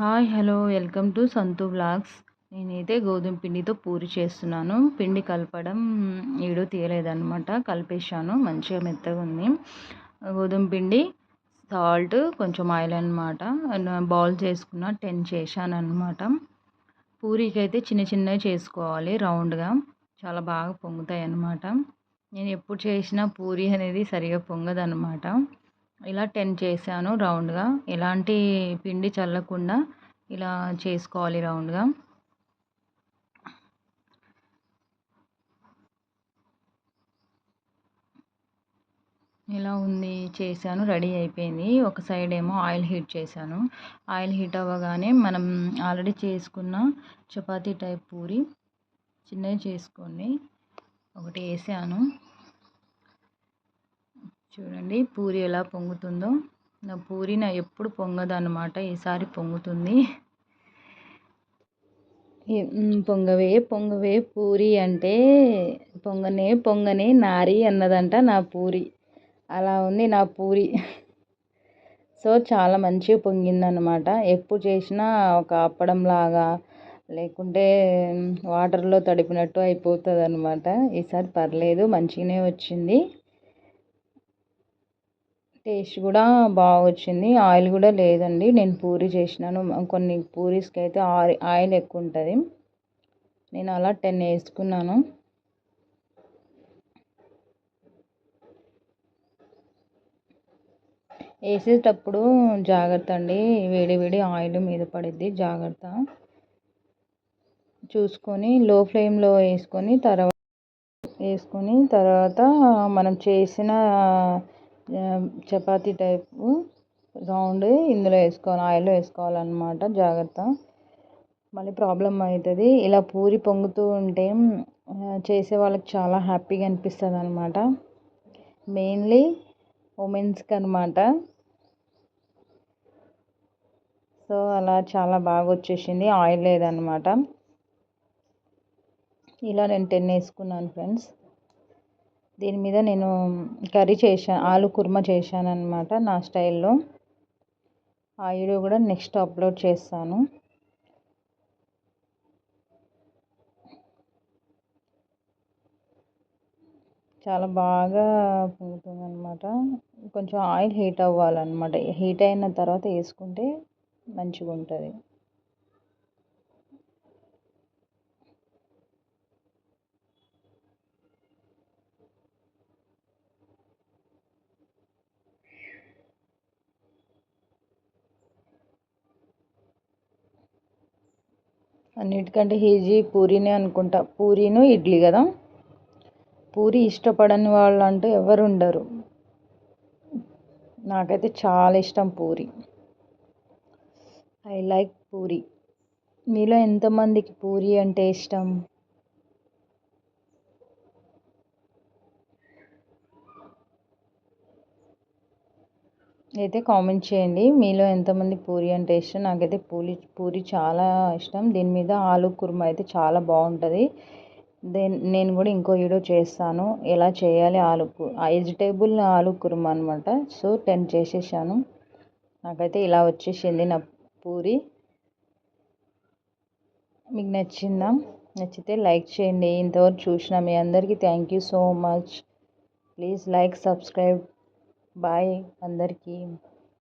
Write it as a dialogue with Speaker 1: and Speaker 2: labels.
Speaker 1: Hi hello welcome to Santu blogs నేనైతే గోధుమ పిండితో పూరి చేస్తున్నాను. పిండి కలపడం ఏడో తీయలేదనమాట కలిపేశాను. మంచిగా మెత్తగా ఉంది. గోధుమ పిండి సాల్ట్ కొంచెం ఆయిల్ అనమాట బౌల్ చేసుకున్న టెన్ చేశాను అనమాట పూరీకి అయితే చిన్న చిన్నవి చేసుకోవాలి రౌండ్గా. చాలా బాగా పొంగుతాయి అన్నమాట నేను ఎప్పుడు చేసినా పూరి అనేది సరిగా పొంగదు అనమాట ఇలా టెన్ చేశాను రౌండ్గా. ఎలాంటి పిండి చల్లకుండా ఇలా చేసుకోవాలి రౌండ్గా. ఇలా ఉంది చేశాను రెడీ అయిపోయింది. ఒక సైడ్ ఏమో ఆయిల్ హీట్ చేశాను. ఆయిల్ హీట్ అవ్వగానే మనం ఆల్రెడీ చేసుకున్న చపాతీ టైప్ పూరి చిన్నవి చేసుకోండి. ఒకటి వేసాను. చూడండి పూరి ఎలా పొంగుతుందో. నా పూరి నా ఎప్పుడు పొంగదు అనమాట ఈసారి పొంగుతుంది. పొంగవే పొంగవే పూరి అంటే పొంగనే పొంగనే నారి అన్నదంట నా పూరి. అలా ఉంది నా పూరి. సో చాలా మంచిగా పొంగిందనమాట ఎప్పుడు చేసినా ఒక అప్పడంలాగా లేకుంటే వాటర్లో తడిపినట్టు అయిపోతుంది అనమాట ఈసారి పర్లేదు మంచిగానే వచ్చింది. టేస్ట్ కూడా బాగా వచ్చింది ఆయిల్ కూడా లేదండి. నేను పూరి చేసినాను. కొన్ని పూరీస్కి అయితే ఆయిల్ ఎక్కువ ఉంటుంది నేను అలా టెన్ వేసుకున్నాను. వేసేటప్పుడు జాగ్రత్త అండి. వేడి వేడి ఆయిల్ మీద పడిద్ది. జాగ్రత్త. చూసుకొని లో ఫ్లేమ్లో వేసుకొని తర్వాత వేసుకొని తర్వాత మనం చేసిన చపాతీ టైపు రౌండ్ ఇందులో వేసుకోవాలి ఆయిల్లో వేసుకోవాలన్నమాట జాగ్రత్త. మళ్ళీ ప్రాబ్లం అవుతుంది. ఇలా పూరి పొంగుతూ ఉంటే చేసే వాళ్ళకి చాలా హ్యాపీగా అనిపిస్తుంది అనమాట మెయిన్లీ ఉమెన్స్కి అనమాట సో అలా చాలా బాగా వచ్చేసింది ఆయిల్ లేదనమాట ఇలా నేను టెన్ వేసుకున్నాను ఫ్రెండ్స్. దీని మీద నేను కర్రీ చేశాను ఆలు కుర్మా చేశాను అనమాట నా స్టైల్లో. ఆ వీడియో కూడా నెక్స్ట్ అప్లోడ్ చేస్తాను. చాలా బాగా పొంగుతుంది అనమాట కొంచెం ఆయిల్ హీట్ అవ్వాలన్నమాట. హీట్ అయిన తర్వాత వేసుకుంటే మంచిగా ఉంటుంది అన్నిటికంటే ఈజీ పూరీనే అనుకుంటా. పూరీను ఇడ్లీ కదా. పూరి ఇష్టపడని వాళ్ళు అంటూ ఎవరు ఉండరు నాకైతే చాలా ఇష్టం పూరి. I like puri. మీలో ఎంతమందికి పూరి అంటే ఇష్టం? అయితే కామెంట్ చేయండి. మీలో ఎంతమంది పూరి అంటే ఇష్టం? నాకైతే పూరి పూరి చాలా ఇష్టం. దీని మీద ఆలు కుర్మా అయితే చాలా బాగుంటుంది. దెన్ నేను కూడా ఇంకో వీడియో చేస్తాను. ఎలా చేయాలి ఆలు వెజిటేబుల్ ఆలు కుర్మా అనమాట సో టెన్ చేసేసాను. నాకైతే ఇలా వచ్చేసింది నా పూరి. మీకు నచ్చిందా? నచ్చితే లైక్ చేయండి. ఇంతవరకు చూసిన మీ అందరికీ thank you so much. Please like subscribe. Bye అందరికీ.